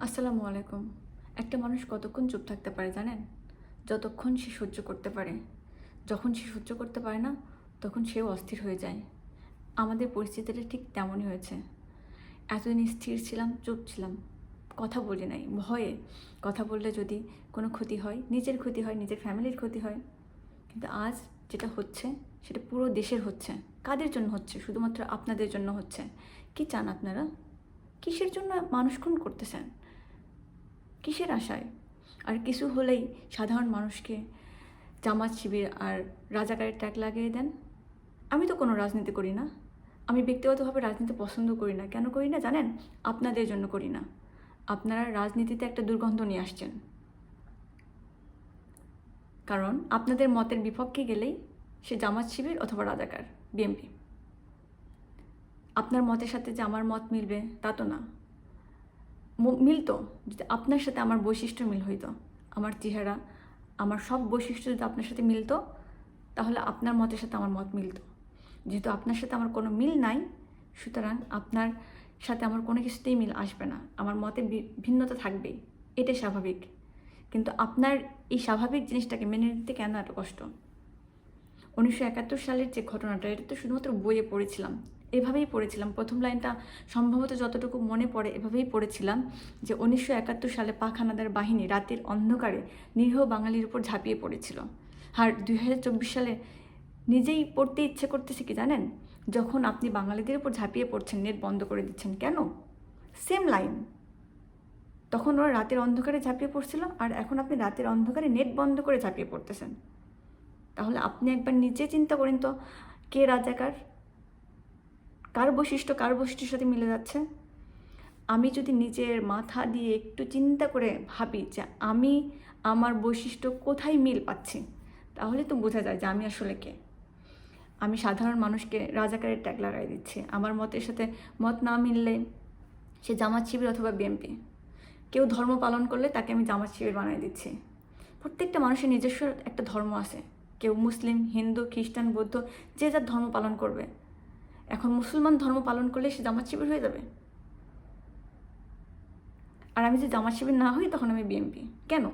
আসসালামু আলাইকুম। একটা মানুষ কতক্ষণ চুপ থাকতে পারে জানেন? যতক্ষণ সে সহ্য করতে পারে। যখন সে সহ্য করতে পারে না, তখন সেও অস্থির হয়ে যায়। আমাদের পরিস্থিতিটা ঠিক তেমনই হয়েছে। এতদিন স্থির ছিলাম, চুপ ছিলাম। কথা বলি নাই, ভয়ে। কথা বললে যদি কোনো ক্ষতি হয়, নিজের ক্ষতি হয়, নিজের ফ্যামিলির ক্ষতি হয়। কিন্তু আজ যেটা হচ্ছে, সেটা পুরো দেশের হচ্ছে। কাদের জন্য হচ্ছে? শুধুমাত্র আপনাদের জন্য হচ্ছে। কি চান আপনারা? কিসের জন্য মানুষ খুন করতেছেন? কিসের আশায়? আর কিছু হলেই সাধারণ মানুষকে জামাত শিবির আর রাজাকারের ট্যাগ লাগিয়ে দেন? আমি তো কোনো রাজনীতি করি না। আমি ব্যক্তিগতভাবে রাজনীতি পছন্দ করি না। কেন করি না জানেন? আপনাদের জন্য করি না। আপনারা রাজনীতিতে একটা দুর্গন্ধ নিয়ে আসছেন। কারণ আপনাদের মতের বিপক্ষে গেলেই সে জামাত শিবির অথবা রাজাকার, বিএমপি। আপনার মতের সাথে যে আমার মত মিলবে, তা তো না। মিলতো, যদি আপনার সাথে আমার বৈশিষ্ট্য মিল হইতো, আমার চেহারা, আমার সব বৈশিষ্ট্য যদি আপনার সাথে মিলতো, তাহলে আপনার মতের সাথে আমার মত মিলতো। যেহেতু আপনার সাথে আমার কোনো মিল নাই, সুতরাং আপনার সাথে আমার কোনো কিছুতেই মিল আসবে না। আমার মতে ভিন্নতা থাকবেই, এটাই স্বাভাবিক। কিন্তু আপনার এই স্বাভাবিক জিনিসটাকে মেনে নিতে কেন এত কষ্ট? উনিশশো একাত্তর সালের যে ঘটনাটা, এটা তো শুধুমাত্র বইয়ে পড়েছিলাম। এভাবেই পড়েছিলাম। প্রথম লাইনটা সম্ভবত যতটুকু মনে পড়ে এভাবেই পড়েছিলাম যে উনিশশো একাত্তর সালে পাখানাদার বাহিনী রাতের অন্ধকারে নিরীহ বাঙালির উপর ঝাঁপিয়ে পড়েছিল। আর দুই হাজার চব্বিশ সালে নিজেই পড়তে ইচ্ছে করতেছে কি জানেন? যখন আপনি বাঙালিদের উপর ঝাঁপিয়ে পড়ছেন, নেট বন্ধ করে দিচ্ছেন, কেন? Same line. তখন ওরা রাতের অন্ধকারে ঝাঁপিয়ে পড়ছিল আর এখন আপনি রাতের অন্ধকারে নেট বন্ধ করে ঝাঁপিয়ে পড়তেছেন। তাহলে আপনি একবার নিজে চিন্তা করেন তো, কে রাজাকার? কার বৈশিষ্ট্য, কার বৈশিষ্ট্যের সাথে মিলে যাচ্ছে? আমি যদি নিজের মাথা দিয়ে একটু চিন্তা করে ভাবি যে আমি আমার বৈশিষ্ট্য কোথায় মিল পাচ্ছি, তাহলে তো বোঝা যায় যে আমি আসলে কে। আমি সাধারণ মানুষকে রাজাকারের ট্যাগ লাগাই দিচ্ছি। আমার মতের সাথে মত না মিললে সে জামাত শিবির অথবা বিএমপি কেউ ধর্ম পালন করলে তাকে আমি জামাত শিবির বানিয়ে দিচ্ছি। প্রত্যেকটা মানুষের নিজস্ব একটা ধর্ম আছে। কেউ মুসলিম, হিন্দু, খ্রিস্টান, বৌদ্ধ, যে যার ধর্ম পালন করবে। এখন মুসলমান ধর্ম পালন করলে সে জামাত শিবির হয়ে যাবে। আর আমি যদি জামাত শিবির না হই, তখন আমি বিএমপি কেন?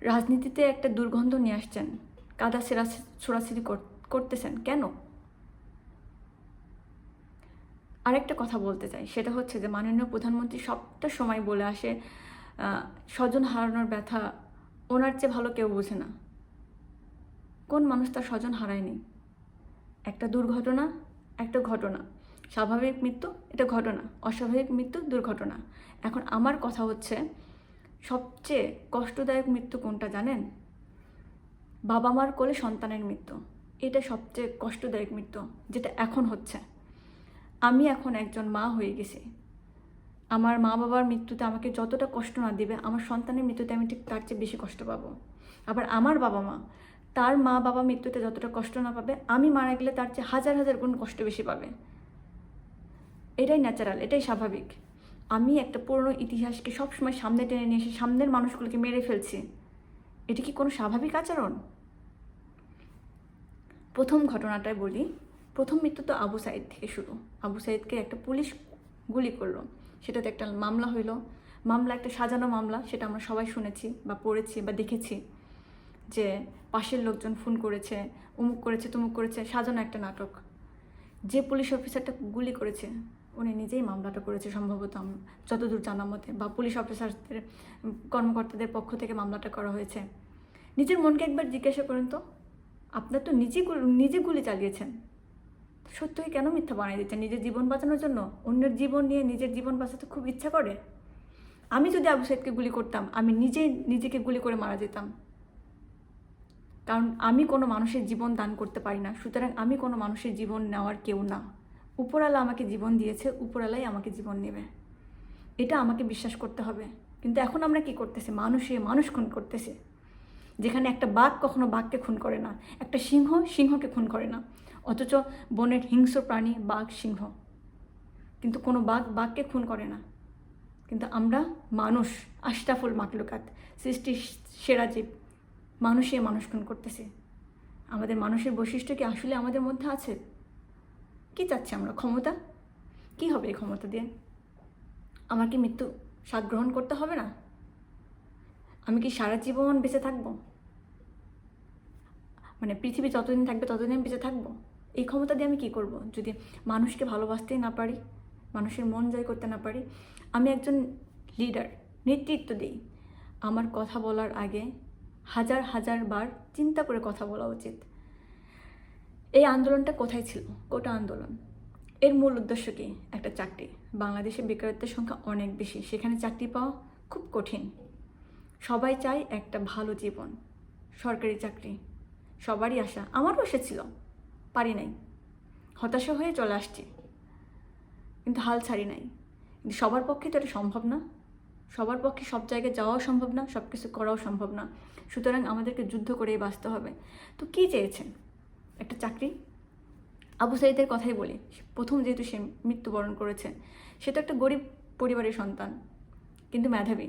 রাজনীতিতে একটা দুর্গন্ধ নিয়ে আসছেন। কাদা সেরা ছোড়াছড়ি কর- করতেছেন। কেন? আরেকটা কথা বলতে চাই। সেটা হচ্ছে যে মাননীয় প্রধানমন্ত্রী সবটা সময় বলে আসে স্বজন হারানোর ব্যথা, ওনার চেয়ে ভালো কেউ বোঝে না। কোন মানুষ তার স্বজন হারায়নি? একটা দুর্ঘটনা, একটা ঘটনা। স্বাভাবিক মৃত্যু, এটা ঘটনা। অস্বাভাবিক মৃত্যু, দুর্ঘটনা। এখন আমার কথা হচ্ছে, সবচেয়ে কষ্টদায়ক মৃত্যু কোনটা জানেন? বাবা মার কোলে সন্তানের মৃত্যু। এটা সবচেয়ে কষ্টদায়ক মৃত্যু, যেটা এখন হচ্ছে। আমি এখন একজন মা হয়ে গেছি। আমার মা বাবার মৃত্যুতে আমাকে যতটা কষ্ট না দিবে, আমার সন্তানের মৃত্যুতে আমি ঠিক তার চেয়ে বেশি কষ্ট পাবো। আবার আমার বাবা মা তার মা বাবা মৃত্যুতে যতটা কষ্ট না পাবে, আমি মারা গেলে তার চেয়ে হাজার হাজার গুণ কষ্ট বেশি পাবে। এটাই ন্যাচারাল এটাই স্বাভাবিক। আমি একটা পুরনো ইতিহাসকে সবসময় সামনে টেনে নিয়ে এসে সামনের মানুষগুলোকে মেরে ফেলছি। এটা কি কোনো স্বাভাবিক আচরণ? প্রথম ঘটনাটায় বলি, প্রথম মৃত্যু তো আবু সাইদ থেকে শুরু। আবু সাইদকে একটা পুলিশ গুলি করল। সেটাতে একটা মামলা হইল। মামলা, একটা সাজানো মামলা, সেটা আমরা সবাই শুনেছি বা পড়েছি বা দেখেছি যে পাশের লোকজন ফোন করেছে, উমুক করেছে, তুমুক করেছে, সাজানো একটা নাটক। যে পুলিশ অফিসারটা গুলি করেছে, উনি নিজেই মামলাটা করেছে সম্ভবত যতদূর জানা মতে, বা পুলিশ অফিসারদের কর্মকর্তাদের পক্ষ থেকে মামলাটা করা হয়েছে। নিজের মনকে একবার জিজ্ঞাসা করেন তো, আপনার তো নিজে নিজে গুলি চালিয়েছেন। সত্যই কেন মিথ্যা বানিয়ে দিচ্ছেন? নিজের জীবন বাঁচানোর জন্য? অন্যের জীবন নিয়ে নিজের জীবন বাঁচাতে খুব ইচ্ছা করে? আমি যদি আবু সাইদকে গুলি করতাম, আমি নিজেই নিজেকে গুলি করে মারা যেতাম। কারণ আমি কোনো মানুষের জীবন দান করতে পারি না, সুতরাং আমি কোনো মানুষের জীবন নেওয়ার কেউ না। উপরালা আমাকে জীবন দিয়েছে উপরালাই আমাকে জীবন নেবে। এটা আমাকে বিশ্বাস করতে হবে। কিন্তু এখন আমরা কি করতেছি? মানুষে মানুষ খুন করতেছে। যেখানে একটা বাঘ কখনো বাঘকে খুন করে না, একটা সিংহ সিংহকে খুন করে না। অথচ বনের হিংস্র প্রাণী বাঘ, সিংহ। কিন্তু কোনো বাঘ বাঘকে খুন করে না। কিন্তু আমরা মানুষ, আশরাফুল মাকলুকাত, সৃষ্টির সেরা জীব। মানুষে মানুষ খুন করতেছে। আমাদের মানুষের বৈশিষ্ট্য কি আসলে আমাদের মধ্যে আছে? কি চাচ্ছি আমরা, ক্ষমতা? কি হবে এই ক্ষমতা দিয়ে? আমার কি মৃত্যু স্বাদ গ্রহণ করতে হবে না? আমি কি সারা জীবন বেঁচে থাকব? মানে পৃথিবী যতদিন থাকবে ততদিন আমি বেঁচে থাকব? এই ক্ষমতা দিয়ে আমি কি করব? যদি মানুষকে ভালোবাসতেই না পারি, মানুষের মন জয় করতে না পারি, আমি একজন লিডার নেতৃত্ব দিই। আমার কথা বলার আগে হাজার হাজার বার চিন্তা করে কথা বলা উচিত। এই আন্দোলনটা কোথায় ছিল? কোটা আন্দোলন। এর মূল উদ্দেশ্য কি? একটা চাকরি। বাংলাদেশে বেকারত্বের সংখ্যা অনেক বেশি। সেখানে চাকরি পাওয়া খুব কঠিন। সবাই চায় একটা ভালো জীবন। সরকারি চাকরি। সবারই আশা। আমারও এসেছিল পারি নাই। হতাশা হয়ে চলে আসছি। কিন্তু হাল ছাড়ি নাই। কিন্তু সবার পক্ষে তো এটা সম্ভব না। সবার পক্ষে সব জায়গায় যাওয়াও সম্ভব না সব কিছু করাও সম্ভব না। সুতরাং আমাদেরকে যুদ্ধ করেই বাঁচতে হবে। তো কী চেয়েছেন? একটা চাকরি? আবু সাইদের কথাই বলি। প্রথম যেহেতু সে মৃত্যুবরণ করেছে, সে তো একটা গরিব পরিবারের সন্তান, কিন্তু মেধাবী।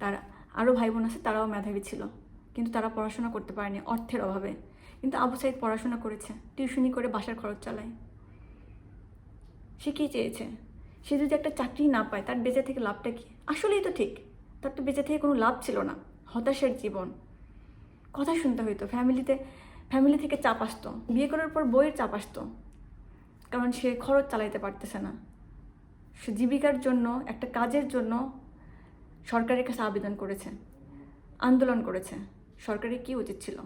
তার আরও ভাই বোন আছে, তারাও মেধাবী ছিল, কিন্তু তারা পড়াশোনা করতে পারেনি অর্থের অভাবে। কিন্তু আবু সাইদ পড়াশোনা করেছে, টিউশনি করে বাসার খরচ চালায়। সে কী চেয়েছে? সে যদি একটা চাকরি না পায়, তার বেঁচে থেকে লাভটা কি? আসলেই তো ঠিক। তার তো বেঁচে থেকে কোনো লাভ ছিল না। হতাশের জীবন। কথা শুনতে হইতো। ফ্যামিলিতে, ফ্যামিলি থেকে চাপ আসতো। বিয়ে করার পর বইয়ের চাপ আসতো। কারণ সে খরচ চালাইতে পারতেছে না। সে জীবিকার জন্য, একটা কাজের জন্য সরকারের কাছে আবেদন করেছে। আন্দোলন করেছে। সরকারের কি উচিত ছিল?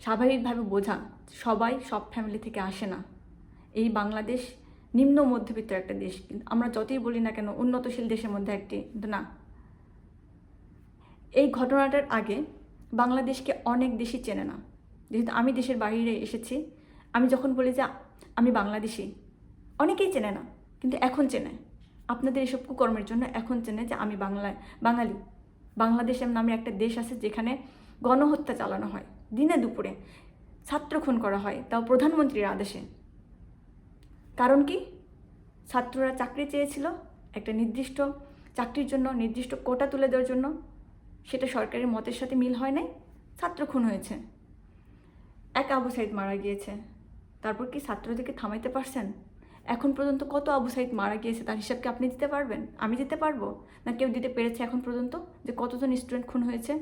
স্বাভাবিকভাবে বোঝা, সবাই সব ফ্যামিলি থেকে আসে না। এই বাংলাদেশ নিম্ন মধ্যবিত্ত একটা দেশ। আমরা যতই বলি না কেন, উন্নতশীল দেশের মধ্যে একটি, কিন্তু না। এই ঘটনাটার আগে বাংলাদেশকে অনেক দেশই চেনে না। যেহেতু আমি দেশের বাইরে এসেছি, আমি যখন বলি যে আমি বাংলাদেশি, অনেকেই চেনে না, কিন্তু এখন চেনে। আপনাদের এসব কুকর্মের জন্য এখন চেনে যে আমি বাংলায় বাঙালি। বাংলাদেশের নামে একটা দেশ আছে যেখানে গণহত্যা চালানো হয়। দিনে দুপুরে ছাত্র খুন করা হয়, তাও প্রধানমন্ত্রীর আদেশে। কারণ কি? ছাত্ররা চাকরি চেয়েছিল একটা নির্দিষ্ট চাকরির জন্য, নির্দিষ্ট কোটা তুলে দেওয়ার জন্য। সেটা সরকারের মতের সাথে মিল হয় নাই। ছাত্র খুন হয়েছে। এক আবু সাইদ মারা গিয়েছে। তারপর কি ছাত্রদেরকে থামাইতে পারছেন? এখন পর্যন্ত কত আবু সাইদ মারা গিয়েছে? তার হিসাবকে আপনি দিতে পারবেন? আমি দিতে পারব? না কেউ দিতে পেরেছে এখন পর্যন্ত যে কতজন স্টুডেন্ট খুন হয়েছে?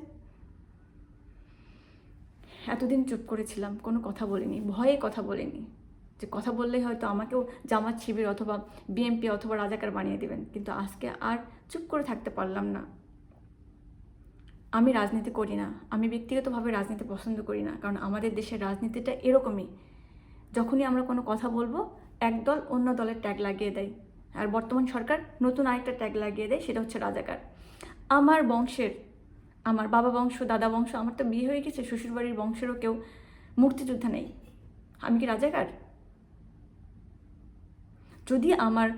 এতদিন চুপ করেছিলাম, কোনো কথা বলিনি, ভয়ে কথা বলিনি। যে কথা বললেই হয়তো আমাকেও জামাত শিবির অথবা বিএমপি অথবা রাজাকার বানিয়ে দেবেন। কিন্তু আজকে আর চুপ করে থাকতে পারলাম না। আমি রাজনীতি করি না। আমি ব্যক্তিগতভাবে রাজনীতি পছন্দ করি না। কারণ আমাদের দেশের রাজনীতিটা এরকমই। যখনই আমরা কোনো কথা বলব, এক দল অন্য দলের ট্যাগ লাগিয়ে দেয়। আর বর্তমান সরকার নতুন আরেকটা ট্যাগ লাগিয়ে দেয়, সেটা হচ্ছে রাজাকার। আমার বংশের, আমার বাবা বংশ, দাদা বংশ, আমার তো বিয়ে হয়ে গেছে, শ্বশুরবাড়ির বংশেরও কেউ মুক্তিযোদ্ধা নেই। আমি কি রাজাকার? যদি আমার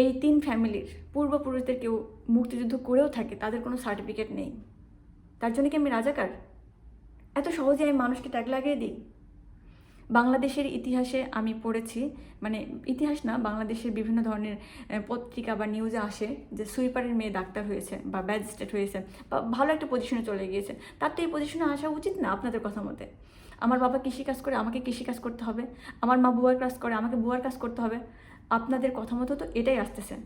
এই তিন ফ্যামিলির পূর্বপুরুষদের কেউ মুক্তিযুদ্ধ করেও থাকে, তাদের কোনো সার্টিফিকেট নেই। তার জন্য কি আমি রাজাকার? এত সহজে আমি মানুষকে ট্যাগ লাগিয়ে দিই? বাংলাদেশের ইতিহাসে আমি পড়েছি মানে ইতিহাস না, বাংলাদেশের বিভিন্ন ধরনের পত্রিকা বা নিউজে আসে যে সুইপারের মেয়ে ডাক্তার হয়েছে বা ম্যাজিস্ট্রেট হয়েছে বা ভালো একটা পজিশনে চলে গিয়েছে। তার তো এই পজিশনে আসা উচিত না আপনাদের কথা মতে। আমার বাবা কৃষিকাজ করে, আমাকে কৃষিকাজ করতে হবে। আমার মা বুয়ার কাজ করে, আমাকে বুয়ার কাজ করতে হবে। আপনাদের কথা মতো তো এটাই আসতেছে।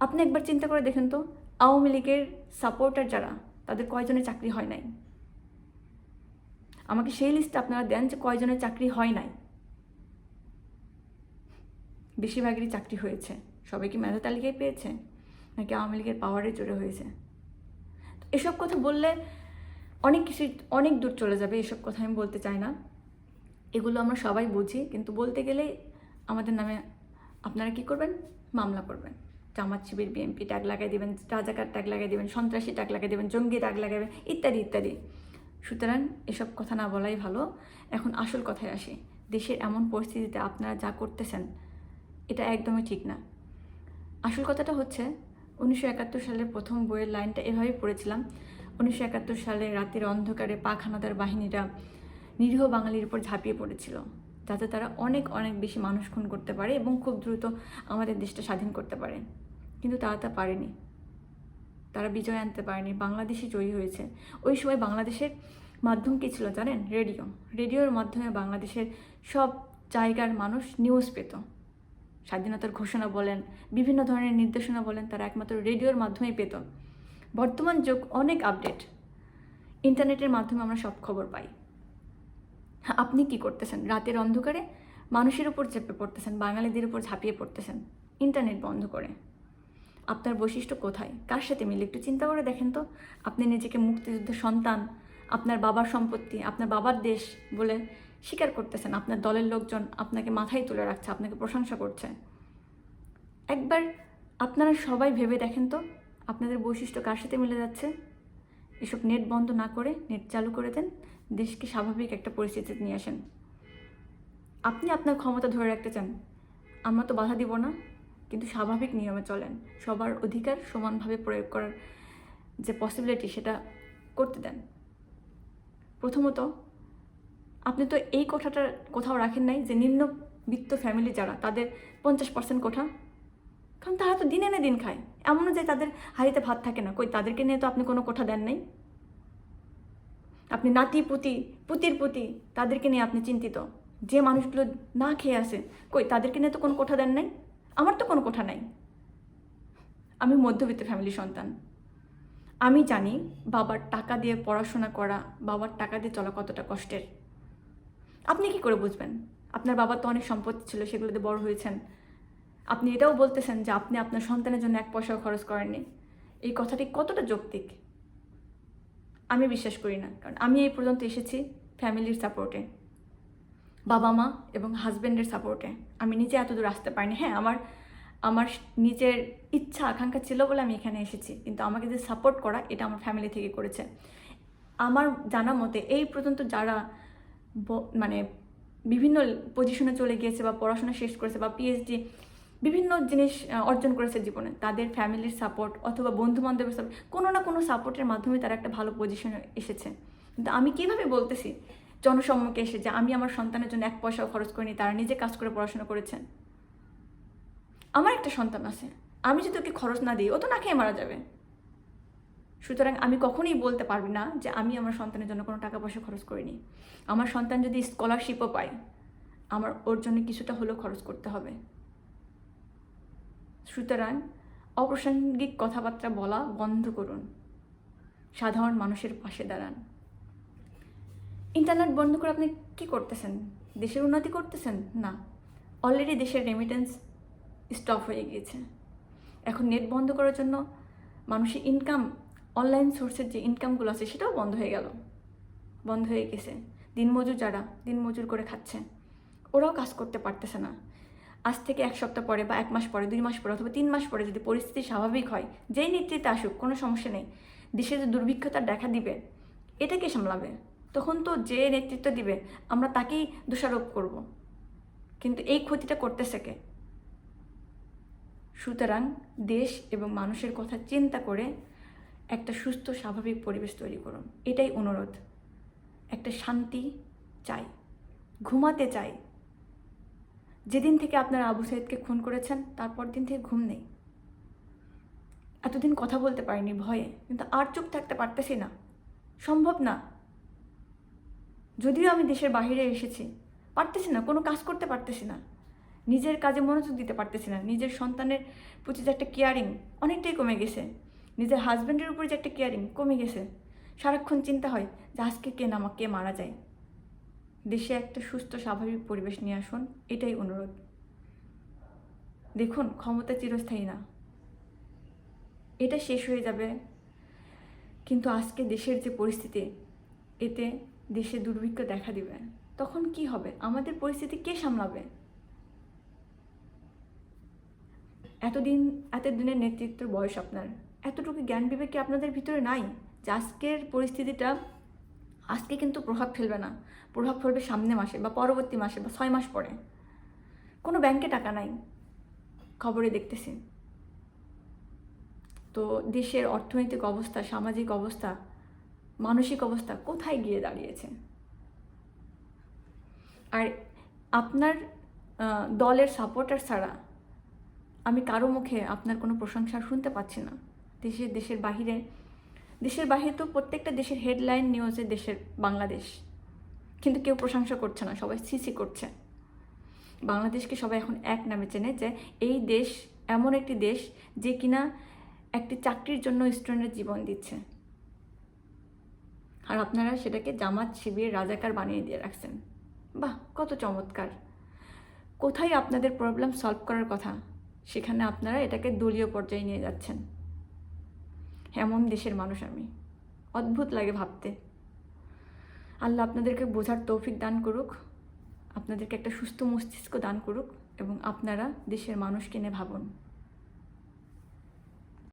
আপনি একবার চিন্তা করে দেখেন তো, আওয়ামী লীগের সাপোর্টার যারা, তাদের কয়জনের চাকরি হয় নাই? আমাকে সেই লিস্টে আপনারা দেন যে কয়জনের চাকরি হয় নাই। বেশিরভাগেরই চাকরি হয়েছে। সবাই কি মেধা তালিকায় পেয়েছে? নাকি আওয়ামী লীগের পাওয়ারে জোরে হয়েছে? এসব কথা বললে অনেক কিছু, অনেক দূর চলে যাবে, এসব কথা আমি বলতে চাই না। এগুলো আমরা সবাই বুঝি, কিন্তু বলতে গেলেই আমাদের নামে আপনারা কি করবেন? মামলা করবেন। জামাত শিবির, বিএনপি, ট্যাগ লাগাই দেবেন, রাজাকার ট্যাগ লাগাই দেবেন, সন্ত্রাসী ট্যাগ লাগাই দেবেন, জঙ্গি ট্যাগ লাগাবেন, ইত্যাদি ইত্যাদি। সুতরাং এসব কথা না বলাই ভালো। এখন আসল কথায় আসি। দেশের এমন পরিস্থিতিতে আপনারা যা করতেছেন, এটা একদমই ঠিক না। আসল কথাটা হচ্ছে, উনিশশো একাত্তর সালের প্রথম বইয়ের লাইনটা এভাবেই পড়েছিলাম। উনিশশো একাত্তর সালে রাতের অন্ধকারে পাখানাদার বাহিনীরা নিরীহ বাঙালির উপর ঝাঁপিয়ে পড়েছিল। যাতে তারা অনেক অনেক বেশি মানুষ খুন করতে পারে এবং খুব দ্রুত আমাদের দেশটা স্বাধীন করতে পারে। কিন্তু তারা তা পারেনি। তারা বিজয় আনতে পারেনি। বাংলাদেশে জয়ী হয়েছে। ওই সময় বাংলাদেশের মাধ্যম কী ছিল জানেন? রেডিও। রেডিওর মাধ্যমে বাংলাদেশের সব জায়গার মানুষ নিউজ পেত। স্বাধীনতার ঘোষণা বলেন, বিভিন্ন ধরনের নির্দেশনা বলেন, তারা একমাত্র রেডিওর মাধ্যমেই পেত। বর্তমান যুগ অনেক আপডেট ইন্টারনেটের মাধ্যমে আমরা সব খবর পাই। আপনি কি করতেছেন? রাতের অন্ধকারে মানুষের উপর চেপে পড়তেছেন, বাঙালিদের উপর ঝাঁপিয়ে পড়তেছেন, ইন্টারনেট বন্ধ করে। আপনার বৈশিষ্ট্য কোথায়? কার সাথে মিলে? একটু চিন্তা করে দেখেন তো। আপনি নিজেকে মুক্তিযুদ্ধের সন্তান, আপনার বাবার সম্পত্তি, আপনার বাবার দেশ বলে স্বীকার করতেছেন, আপনার দলের লোকজন আপনাকে মাথায় তুলে রাখছে, আপনাকে প্রশংসা করছে। একবার আপনারা সবাই ভেবে দেখেন তো, আপনাদের বৈশিষ্ট্য কার সাথে মিলে যাচ্ছে? এসব নেট বন্ধ না করে, নেট চালু করে দেন দেশকে স্বাভাবিক একটা পরিস্থিতিতে নিয়ে আসেন। আপনি আপনার ক্ষমতা ধরে রাখতে চান। আমরা তো বাধা দিব না, কিন্তু স্বাভাবিক নিয়মে চলেন। সবার অধিকার সমানভাবে প্রয়োগ করার যে পসিবিলিটি সেটা করতে দেন। প্রথমত, আপনি তো এই কোঠাটা কোথাও রাখেন নাই যে নিম্নবিত্ত ফ্যামিলি যারা, তাদের পঞ্চাশ পার্সেন্ট কোঠা। কারণ তারা তো দিন এনে দিন খায়। এমনও যে তাদের হাড়িতে ভাত থাকে না। কই তাদেরকে নিয়ে তো আপনি কোনো কোঠা দেন নাই? আপনি নাতি, পুতি, পুতির পুতি, তাদেরকে নিয়ে আপনি চিন্তিত। যে মানুষগুলো না খেয়ে আসে কই তাদেরকে নিয়ে তো কোনো কোঠা দেন নাই? আমার তো কোনো কোঠা নাই। আমি মধ্যবিত্ত ফ্যামিলির সন্তান। আমি জানি বাবার টাকা দিয়ে পড়াশোনা করা, বাবার টাকা দিয়ে চলা কতটা কষ্টের। আপনি কি করে বুঝবেন? আপনার বাবার তো অনেক সম্পত্তি ছিল সেগুলোতে বড় হয়েছেন। আপনি এটাও বলতেছেন যে আপনি আপনার সন্তানের জন্য এক পয়সাও খরচ করেননি। এই কথাটি কতটা যৌক্তিক? আমি বিশ্বাস করি না, কারণ আমি এই পর্যন্ত এসেছি ফ্যামিলির সাপোর্টে, বাবা মা এবং হাজব্যান্ডের সাপোর্টে। আমি নিজে এত দূর আসতে পারিনি। হ্যাঁ আমার আমার নিজের ইচ্ছা, আকাঙ্ক্ষা ছিল বলে আমি এখানে এসেছি, কিন্তু আমাকে যে সাপোর্ট করা, এটা আমার ফ্যামিলি থেকে করেছে। আমার জানা মতে এই পর্যন্ত যারা মানে বিভিন্ন পজিশনে চলে গিয়েছে বা পড়াশোনা শেষ করেছে বা পিএইচডি বিভিন্ন জিনিস অর্জন করেছে জীবনে। তাদের ফ্যামিলির সাপোর্ট অথবা বন্ধু বান্ধবের সাপোর্ট কোনো না কোনো সাপোর্টের মাধ্যমে তারা একটা ভালো পজিশনে এসেছে। কিন্তু আমি কীভাবে বলতেছি জনসম্মুখে এসে যে আমি আমার সন্তানের জন্য এক পয়সাও খরচ করিনি, তারা নিজে কাজ করে পড়াশোনা করেছেন আমার একটা সন্তান আছে। আমি যদি ওকে খরচ না দিই, ও তো না খেয়ে মারা যাবে। সুতরাং আমি কখনোই বলতে পারবি না যে আমি আমার সন্তানের জন্য কোনো টাকা পয়সা খরচ করিনি। আমার সন্তান যদি স্কলারশিপও পায়, আমার ওর জন্য কিছুটা হলেও খরচ করতে হবে। সুতরাং অপ্রাসঙ্গিক কথাবার্তা বলা বন্ধ করুন। সাধারণ মানুষের পাশে দাঁড়ান। ইন্টারনেট বন্ধ করে আপনি কি করতেছেন? দেশের উন্নতি করতেছেন? না। অলরেডি দেশের রেমিটেন্স স্টপ হয়ে গিয়েছে। এখন নেট বন্ধ করার জন্য মানুষের ইনকাম অনলাইন সোর্সের যে ইনকামগুলো আছে, সেটাও বন্ধ হয়ে গেল। বন্ধ হয়ে গেছে। দিনমজুর যারা, দিনমজুর করে খাচ্ছে, ওরাও কাজ করতে পারতেছে না। আজ থেকে এক সপ্তাহ পরে বা এক মাস পরে, দুই মাস পরে অথবা তিন মাস পরে যদি পরিস্থিতি স্বাভাবিক হয়, যেই নেতৃত্বে আসুক, কোনো সমস্যা নেই। দেশে যে দুর্ভিক্ষতা দেখা দিবে, এটা কে সামলাবে? তখন তো যে নেতৃত্ব দিবে, আমরা তাকেই দোষারোপ করব। কিন্তু এই ক্ষতিটা করতেছে কে? সুতরাং দেশ এবং মানুষের কথা চিন্তা করে একটা সুস্থ, স্বাভাবিক পরিবেশ তৈরি করুন। এটাই অনুরোধ। একটা শান্তি চাই। ঘুমাতে চাই। যেদিন থেকে আপনারা আবু সাইদকে খুন করেছেন, তারপর দিন থেকে ঘুম নেই। এতদিন কথা বলতে পারিনি ভয়ে, কিন্তু আর চুপ থাকতে পারতেছি না। সম্ভব না। যদিও আমি দেশের বাইরে এসেছি, পারতেছি না, কোনো কাজ করতে পারতেছি না। নিজের কাজে মনোযোগ দিতে পারতেছি না। নিজের সন্তানের প্রতি যে একটা কেয়ারিং অনেকটাই কমে গেছে। নিজের হাজব্যান্ডের উপরে যে একটা কেয়ারিং কমে গেছে। সারাক্ষণ চিন্তা হয় যে আজকে কে নামা কে মারা যায়। দেশে একটা সুস্থ, স্বাভাবিক পরিবেশ নিয়ে আসুন, এটাই অনুরোধ। দেখুন, ক্ষমতা চিরস্থায়ী না। এটা শেষ হয়ে যাবে। কিন্তু আজকে দেশের যে পরিস্থিতি, এতে দেশে দুর্ভিক্ষ দেখা দিবে। তখন কি হবে? আমাদের পরিস্থিতি কে সামলাবে? এতদিন, এতদিনের নেতৃত্বের বয়স আপনার। এতটুকু জ্ঞান বিবেক কি আপনাদের ভিতরে নাই যে আজকের পরিস্থিতিটা আজকে কিন্তু প্রভাব ফেলবে না। প্রভাব ফেলবে সামনে মাসে বা পরবর্তী মাসে বা ছয় মাস পরে। কোনো ব্যাংকে টাকা নাই। খবরে দেখতেছি। তো দেশের অর্থনৈতিক অবস্থা, সামাজিক অবস্থা, মানসিক অবস্থা কোথায় গিয়ে দাঁড়িয়েছে? আর আপনার দলের সাপোর্টার ছাড়া আমি কারও মুখে আপনার কোনো প্রশংসা শুনতে পাচ্ছি না। দেশের দেশের বাহিরে দেশের বাহিরে তো প্রত্যেকটা দেশের হেডলাইন নিউজে দেশের বাংলাদেশ। কিন্তু কেউ প্রশংসা করছে না, সবাই সিসি করছে। বাংলাদেশকে সবাই এখন এক নামে চেনে যে এই দেশ এমন একটি দেশ যে কিনা একটি চাকরির জন্য স্টুডেন্টের জীবন দিচ্ছে। আর আপনারা সেটাকে জামাত, শিবির, রাজাকার বানিয়ে দিয়ে রাখছেন। বাহ, কত চমৎকার। কোথায় আপনাদের প্রবলেম সলভ করার কথা? সেখানে আপনারা এটাকে দলীয় পর্যায়ে নিয়ে যাচ্ছেন। এমন দেশের মানুষ আমি। অদ্ভুত লাগে ভাবতে। আল্লাহ আপনাদেরকে বোঝার তৌফিক দান করুক, আপনাদেরকে একটা সুস্থ মস্তিষ্ক দান করুক এবং আপনারা দেশের মানুষকে নিয়ে ভাবুন।